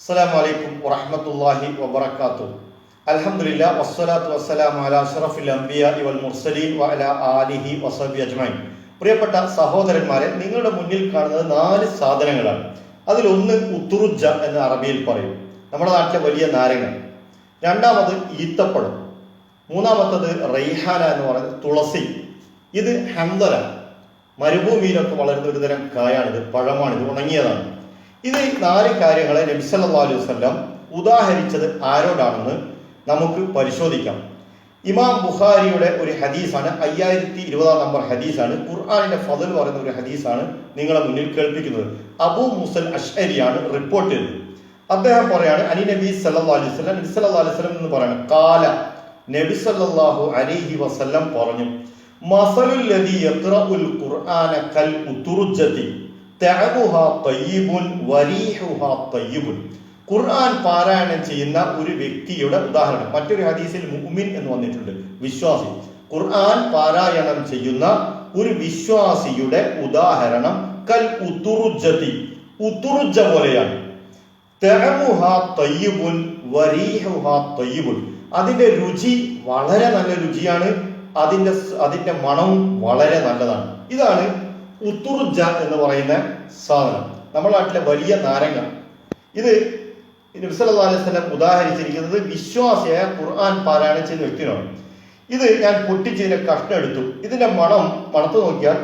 അസ്സലാമു അലൈക്കും വറഹ്മത്തുള്ളാഹി വബറകാതുഹു. അൽഹംദുലില്ലാ വസ്സലാത്തു വസ്സലാം അല അഷ്റഫിൽ അംബിയ ഇവൽ മുർസലീൻ വഅലാ ആലിഹി വസബി അജ്മൈൻ പ്രിയപ്പെട്ട സഹോദരന്മാരെ നിങ്ങളുടെ മുന്നിൽ കാണുന്നത് നാല് സാധനങ്ങളാണ്. അതിലൊന്ന് ഉത്തുറുജ എന്ന് അറബിയിൽ പറയും. നമ്മുടെ നാട്ടിലെ വലിയ നാരങ്ങ. രണ്ടാമത് ഈത്തപ്പഴം. മൂന്നാമത്തത് റൈഹാന എന്ന് പറയുന്നത് തുളസി. ഇത് ഹന്തല മരുഭൂമിയിലൊക്കെ വളരുന്ന ഒരു തരം കായാണിത് പഴമാണിത് ഉണങ്ങിയതാണ്. ഇത് നാല് കാര്യങ്ങളെ നബിസല്ലാ അലൈഹി വസല്ലം ഉദാഹരിച്ചത് ആരോടാണെന്ന് നമുക്ക് പരിശോധിക്കാം. ഇമാം ബുഖാരിയുടെ ഒരു ഹദീസാണ് അയ്യായിരത്തി ഇരുപതാം നമ്പർ ഹദീസാണ് ഖുർആാനിന്റെ ഫതൽ പറയുന്ന ഒരു ഹദീസാണ് നിങ്ങളെ മുന്നിൽ കേൾപ്പിക്കുന്നത്. അബു മുസൽ അഷ്ഹരിയാണ് റിപ്പോർട്ട് ചെയ്തത്. അദ്ദേഹം പറയാണ് അനി നബി സല്ലല്ലാഹു അലൈഹി നബി സല്ലാ അലൈഹി വസല്ലം എന്ന് പറയാണ് കാല നബി സല്ലാഹു അലൈഹി വസല്ലം പറഞ്ഞു മസലുൽ ഖുർആന കൽ ഉതുർജതി ഖുർആൻ പാരായണം ചെയ്യുന്ന ഒരു വ്യക്തിയുടെ ഉദാഹരണം. മറ്റൊരു ഹദീസിൽ മുഅ്മിൻ എന്ന് വന്നിട്ടുണ്ട്. വിശ്വാസി. ഖുർആൻ പാരായണം ചെയ്യുന്ന ഒരു വിശ്വാസിയുടെ ഉദാഹരണം കൽ ഉതുർജതി ഉത്തുറുജ പോലെയാണ്. അതിന്റെ രുചി വളരെ നല്ല രുചിയാണ്. അതിന്റെ അതിന്റെ മണവും വളരെ നല്ലതാണ്. ഇതാണ് ഉത്തുർജ എന്ന് പറയുന്ന സാധനം. നമ്മുടെ നാട്ടിലെ വലിയ നാരങ്ങ. ഇത് സ്വലം ഉദാഹരിച്ചിരിക്കുന്നത് വിശ്വാസിയായ ഖുർആൻ പാരായണം ചെയ്യുന്ന വ്യക്തിയാണ്. ഇത് ഞാൻ പൊട്ടിച്ചതിന്റെ കഷ്ണം എടുത്തു. ഇതിന്റെ മണം മണത്ത് നോക്കിയാൽ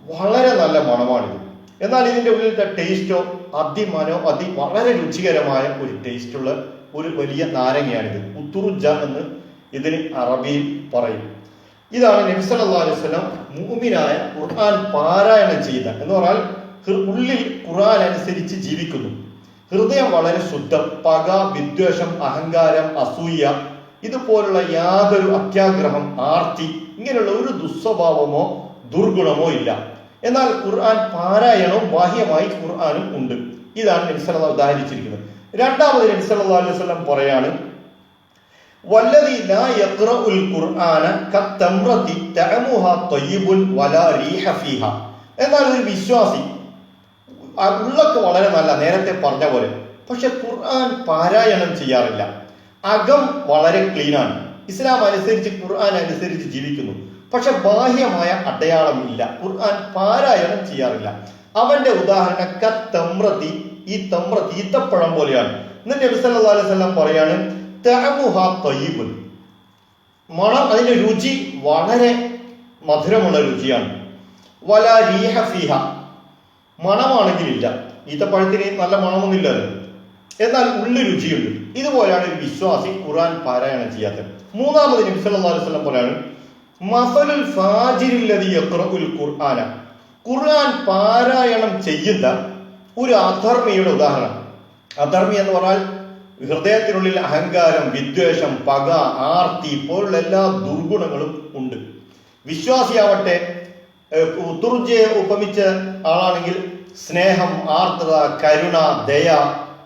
വളരെ നല്ല മണമാണിത് എന്നാൽ ഇതിന്റെ ഉള്ളിലത്തെ ടേസ്റ്റോ അതിമനോ അതി വളരെ രുചികരമായ ഒരു ടേസ്റ്റുള്ള ഒരു വലിയ നാരങ്ങയാണിത്. ഉത്തുറുജ എന്ന് ഇതിന് അറബിയിൽ പറയും. ഇതാണ് നബി സല്ലല്ലാഹു അലൈഹി വസല്ലം മൂമിനായ ഖുർആൻ പാരായണം ചെയ്ത. എന്ന് പറഞ്ഞാൽ ഉള്ളിൽ ഖുർആൻ അനുസരിച്ച് ജീവിക്കുന്നു. ഹൃദയം വളരെ ശുദ്ധം പക വിദ്വേഷം അഹങ്കാരം അസൂയ ഇതുപോലുള്ള യാതൊരു അത്യാഗ്രഹം ആർത്തി ഇങ്ങനെയുള്ള ഒരു ദുസ്വഭാവമോ ദുർഗുണമോ ഇല്ല. എന്നാൽ ഖുർആൻ പാരായണവും ബാഹ്യമായി ഖുർആാനും ഉണ്ട്. ഇതാണ് നബിസ് ഉദാഹരിച്ചിരിക്കുന്നത്. രണ്ടാമത് നബിസ് അലൈഹി വസല്ലം പറയാണ് എന്നാൽ ഒരു വിശ്വാസി. ഉള്ളൊക്കെ വളരെ നല്ല നേരത്തെ പറഞ്ഞ പോലെ. പക്ഷെ ഖുർആൻ പാരായണം ചെയ്യാറില്ല. അകം വളരെ ക്ലീനാണ്. ഇസ്ലാം അനുസരിച്ച് ഖുർആൻ അനുസരിച്ച് ജീവിക്കുന്നു. പക്ഷെ ബാഹ്യമായ അടയാളമില്ല ഖുർആൻ പാരായണം ചെയ്യാറില്ല. അവന്റെ ഉദാഹരണം കത്തമ്രതി ഈ തമ്രത്തി ഈത്തപ്പഴം പോലെയാണ്. എന്നിട്ട് നബി സല്ലല്ലാഹു അലൈഹി വസല്ലം പറയാണ് മണം അതിന്റെ രുചി വളരെ മധുരമുള്ള രുചിയാണ്. വല രീഹ ഫീഹ. മണമാണെങ്കിലില്ല. ഈത്തപ്പഴത്തിന് നല്ല മണമൊന്നുമില്ലല്ലോ. എന്നാൽ ഉള്ളു രുചിയുണ്ട്. ഇതുപോലെയാണ് ഒരു വിശ്വാസി ഖുറാൻ പാരായണം ചെയ്യാത്തത്. മൂന്നാമത് പറയാണ് മസലുൽ ഖുർആന. ഖുർആൻ പാരായണം ചെയ്യുന്ന ഒരു അധർമ്മിയുടെ ഉദാഹരണം. അധർമ്മി എന്ന് പറഞ്ഞാൽ ഹൃദയത്തിനുള്ളിൽ അഹങ്കാരം വിദ്വേഷം പക ആർത്തി പോലുള്ള എല്ലാ ദുർഗുണങ്ങളും ഉണ്ട്. വിശ്വാസിയാവട്ടെ തുർജയെ ഉപമിച്ച ആളാണെങ്കിൽ സ്നേഹം ആർദ്രത കരുണ ദയ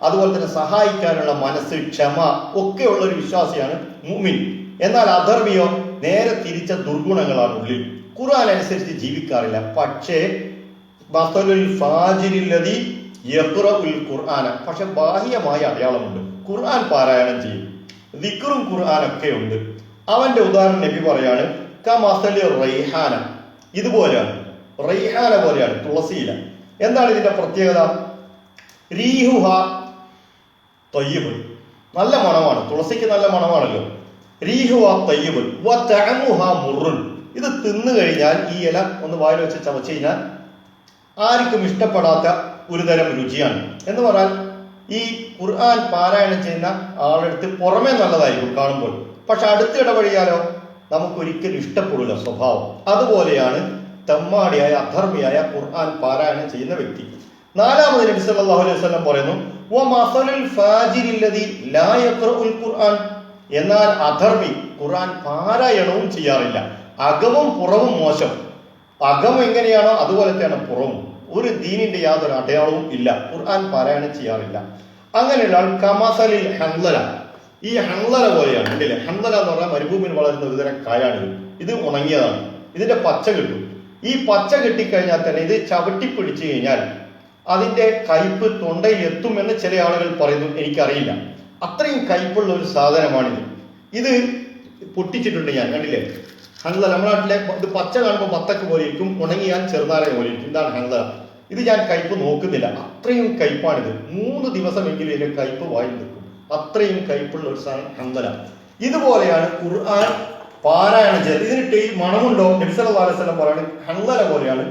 അതുപോലെ തന്നെ സഹായിക്കാനുള്ള മനസ്സ് ക്ഷമ ഒക്കെയുള്ള ഒരു വിശ്വാസിയാണ് മുമിൻ. എന്നാൽ അധർമ്മിയോ നേരെ തിരിച്ച ദുർഗുണങ്ങളാണ് ഉള്ളിൽ. ഖുർആൻ അനുസരിച്ച് ജീവിക്കാറില്ല. പക്ഷേ പക്ഷെ ബാഹ്യമായ അടയാളമുണ്ട്. ഖുർആൻ പാരായണം ചെയ്യും. ദിക്റും ഖുർആനൊക്കെ ഉണ്ട്. അവന്റെ ഉദാഹരണം നബി പറയാണ് കമസലി റൈഹാന. ഇതുപോലെയാണ്. റൈഹാന പോലെയാണ് തുളസിയില എന്താണ് ഇതിന്റെ പ്രത്യേകത? റീഹുഹ തൊയ്യബ്. നല്ല മണമാണ്. തുളസിക്ക് നല്ല മണമാണല്ലോ. റീഹുഹ തൊയ്യബ് വ തഅമുഹ മുറുൻ. ഇത് തിന്നു കഴിഞ്ഞാൽ ഈ ഇല ഒന്ന് വായിൽ വെച്ച് ചവച്ചു കഴിഞ്ഞാൽ ആർക്കും ഇഷ്ടപ്പെടാത്ത ഒരുതരം രുചിയാണ്. എന്ന് പറഞ്ഞാൽ ഈ ഖുർആൻ പാരായണം ചെയ്യുന്ന ആളെടുത്ത് പുറമേ നല്ലതായിരിക്കും കാണുമ്പോൾ. പക്ഷെ അടുത്ത് ഇടപഴകിയാലോ നമുക്ക് ഒരിക്കലും ഇഷ്ടപ്പെടില്ല സ്വഭാവം. അതുപോലെയാണ് തെമ്മാടിയായ അധർമ്മിയായ ഖുർആൻ പാരായണം ചെയ്യുന്ന വ്യക്തി. നാലാമത് നബി സല്ലല്ലാഹു അലൈഹി വസല്ലം പറയുന്നു "വ മസലുൽ ഫാജിരില്ലദി ലാ യഖ്റഉൽ ഖുർആൻ. എന്നാൽ അധർമ്മി ഖുർആൻ പാരായണവും ചെയ്യാറില്ല. അകവും പുറവും മോശം. അകം എങ്ങനെയാണോ അതുപോലെ തന്നെ പുറവും. ഒരു ദീനിന്റെ യാതൊരു അടയാളവും ഇല്ല. ഖുർആൻ പാരായണം ചെയ്യാറില്ല. അങ്ങനെയുള്ള ആൾ കമസലിൽ ഹംലല ഈ ഹംലല പോലെയാണ് ഉണ്ടല്ലേ ഹംലല എന്ന് പറഞ്ഞാൽ മരുഭൂമിയിൽ വളരുന്ന ഒരുതരം കായാണ് ഇത് ഉണങ്ങിയതാണ്. ഇതിന്റെ പച്ച കിട്ടും. ഈ പച്ച കിട്ടിക്കഴിഞ്ഞാൽ തന്നെ ഇത് ചവിട്ടി പിടിച്ചു കഴിഞ്ഞാൽ അതിന്റെ കയ്പ് തൊണ്ടയിൽ എത്തുമെന്ന് ചില ആളുകൾ പറയുന്നു. എനിക്കറിയില്ല. അത്രയും കയ്പുള്ള ഒരു സാധനമാണിത്. ഇത് പൊട്ടിച്ചിട്ടുണ്ട് ഞാൻ കണ്ടില്ലേ? ഹൻസല നമ്മുടെ നാട്ടിലെ ഇത് പച്ച കാണുമ്പോൾ ബത്തക്ക് പോലെ ഇരിക്കും ഉണങ്ങിയാൽ ചെറുനാരക പോലെ ഇരിക്കും ഇതാണ് ഹൻസല ഇത് ഞാൻ കയ്പ് നോക്കുന്നില്ല. അത്രയും കയ്പാണിത്. മൂന്ന് ദിവസമെങ്കിലും ഇതിന്റെ കയ്പ് വായി നിൽക്കും. അത്രയും കയ്പുള്ള ഒരു സാധനം ഹൻസല ഇതുപോലെയാണ് ഖുർആൻ പാരായണം ചെയ്തത് ഇതിന് ഈ മണമുണ്ടോ? നബ്സല്ലാ അലൈഹി സ്വലം പറയുന്നത് ഹൻസല പോലെയാണ്.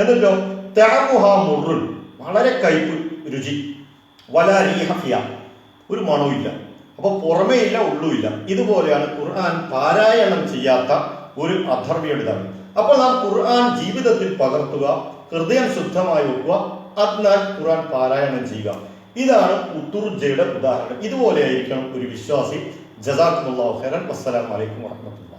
എന്നിട്ടോ? തഅമുഹ മുറുൻ. വളരെ കയ്പ് രുചി. വല റീഹഫിയ ഒരു മണവുമില്ല. അപ്പൊ പുറമേ ഇല്ല ഉള്ളുമില്ല ഇതുപോലെയാണ് ഖുർആൻ പാരായണം ചെയ്യാത്ത ഒരു അധർമ്മിയുടേതാണ് അപ്പോൾ നാം ഖുർആൻ ജീവിതത്തിൽ പകർത്തുക ഹൃദയം ശുദ്ധമായി വെക്കുക അതിനാൽ ഖുർആൻ പാരായണം ചെയ്യുക. ഇതാണ് ഉത്തുർജയുടെ ഉദാഹരണം. ഇതുപോലെ ഇതുപോലെയായിരിക്കണം ഒരു വിശ്വാസി. ജസാഖുല്ലാഹു ഖൈറൻ. വസ്സലാമു അലൈക്കും വറഹ്മത്തുള്ളാഹി